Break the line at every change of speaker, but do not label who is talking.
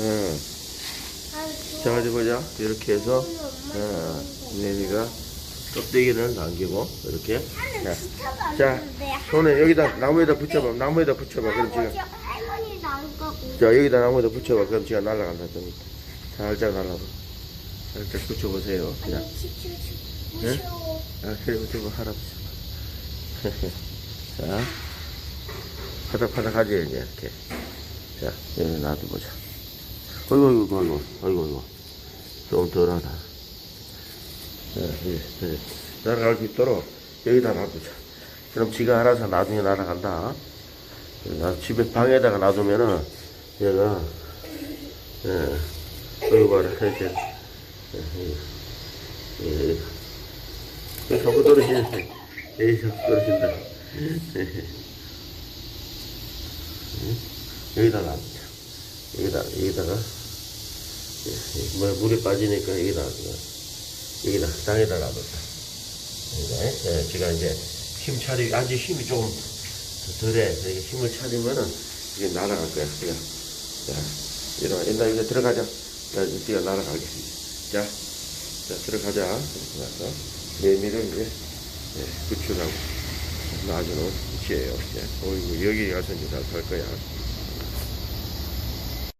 응. 자, 어디 보자. 이렇게 해서, 어, 내미가 껍데기를 남기고, 이렇게. 자, 자, 손에 여기다, 나무에다 붙여봐. 나무에다 붙여봐. 그럼 지금. 자, 여기다 나무에다 붙여봐. 그럼 지가 날아간다. 좀. 살짝 날아봐. 살짝 붙여보세요. 그냥. 예? 아, 그래, 붙여봐. 할아버지. 자. 파닥파닥 하지, 이제, 이렇게. 자, 여기 놔둬보자. 어이구, 어이구, 어이구. 좀 덜하다. 자, 예, 예. 날아갈 수 있도록 여기다 놔두자. 그럼 지가 알아서 나중에 날아간다. 나 집에 방에다가 놔두면은 얘가 예, 여기 봐라 이렇게 예, 예, 예. 자꾸 떨어지네 여기 자꾸 떨어진다 예. 여기다 놔두자 여기다 여기다가 예, 예, 뭐 물이 빠지니까 여기다 여기다 땅에다 놔뒀다 여기다 예, 제가 이제 힘 차리 아직 힘이 조금 덜해. 이렇게 힘을 차리면은 이게 날아갈 거야. 그냥. 자, 이리 옛날 이제 들어가자. 자, 뛰어 날아가게. 자, 자, 들어가자. 들어가서 매미를 이제 예, 구출하고 놔주는 위치예요. 예. 어이구, 여기 가서 이제 갈 거야.